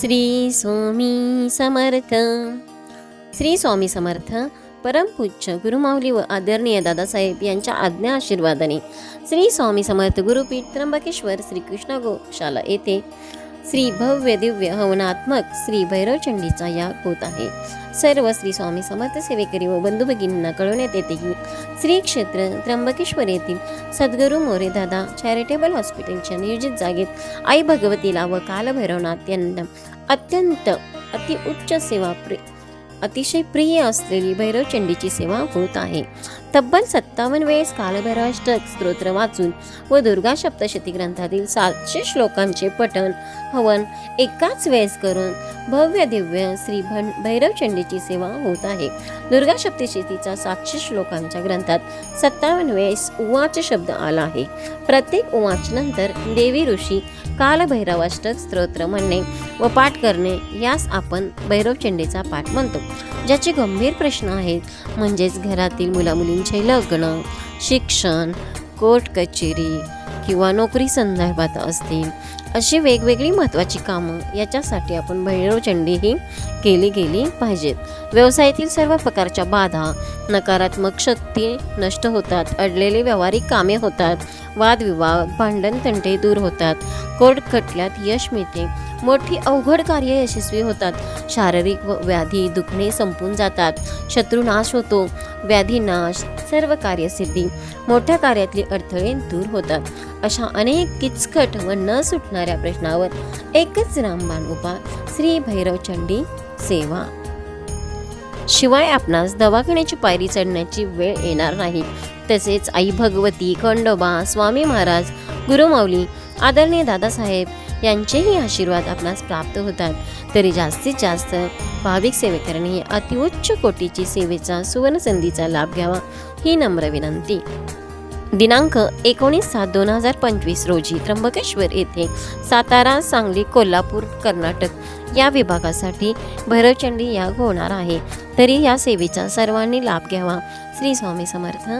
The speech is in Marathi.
श्री स्वामी समर्थ. श्री स्वामी समर्थ परमपूज्य गुरुमाऊली व आदरणीय दादासाहेब यांच्या आज्ञा आशीर्वादाने. श्री स्वामी समर्थ गुरुपीठ त्र्यंबकेश्वर श्रीकृष्ण गोशाला येथे श्री भव्य दिव्य हवनात्मक श्री भैरवचंडीचा याग होत आहे. सर्व श्री स्वामी समर्थ सेवेकरी व बंधू भगिनींना कळवण्यात येते की श्री क्षेत्र त्र्यंबकेश्वर येथील सद्गुरू मोरे दादा चॅरिटेबल हॉस्पिटलच्या नियोजित जागेत आई भगवतीला व कालभैरवनाथ यांना अत्यंत अतिउच्च सेवा प्रे अतिशय प्रिय असलेली भैरवचंडीची सेवा होत आहे. तब्बल सत्तावन्न वेळेस कालभैरवाष्टक स्तोत्र वाचून व दुर्गा सप्तशती ग्रंथातील सातशे श्लोकांचे पठण हवन एकाच वेळेस करून भव्य दिव्य श्री भन भैरवचंडीची सेवा होत आहे. दुर्गा सप्तशतीचा सातशे श्लोकांच्या ग्रंथात सत्तावन्न वेळेस उवाच शब्द आला आहे. प्रत्येक उवाच नंतर देवी ऋषी कालभैरवाष्टक स्तोत्र म्हणणे व पाठ करणे यास आपण भैरवचंडीचा पाठ म्हणतो. ज्याचे गंभीर प्रश्न आहेत म्हणजेच घरातील मुलामुलींचे लग्न शिक्षण कोर्ट कचेरी किंवा नोकरी संदर्भात असतील अशी वेगवेगळी महत्त्वाची कामं याच्यासाठी आपण भैरवचंडी ही केली गेली पाहिजेत. व्यवसायातील सर्व प्रकारच्या बाधा नकारात्मक शक्ती नष्ट होतात अडलेले व्यावहारिक कामे होतात वादविवाद भांडण तंटे दूर होतात कोर्ट खटल्यात यश मिळते मोठी अवघड कार्य यशस्वी होतात शारीरिक व व्याधी दुखणे संपून जातात शत्रुनाश होतो व्याधीनाश सर्व कार्यसिद्धी मोठ्या कार्यातली अडथळे दूर होतात. अशा अनेक किचकट व न सुटणाऱ्या प्रश्नावर एकच रामबाण उपाय श्री भैरवचंडी सेवा. शिवाय आपणास दवाखान्याची पायरी चढण्याची वेळ येणार नाही. तसेच आई भगवती खंडोबा स्वामी महाराज गुरुमाऊली आदरणीय दादासाहेब यांचेही आशीर्वाद आपणास प्राप्त होतात. तरी जास्तीत जास्त भाविक सेवेकरांनी अतिउच्च कोटीची सेवेचा सुवर्णसंधीचा लाभ घ्यावा ही नम्र विनंती. दिनांक एकोणीस सात दोन हजार पंचवीस रोजी त्र्यंबकेश्वर येथे सातारा सांगली कोल्हापूर कर्नाटक या विभागासाठी भैरवचंडी याग होणार आहे. तरी या सेवेचा सर्वांनी लाभ घ्यावा. श्री स्वामी समर्थ.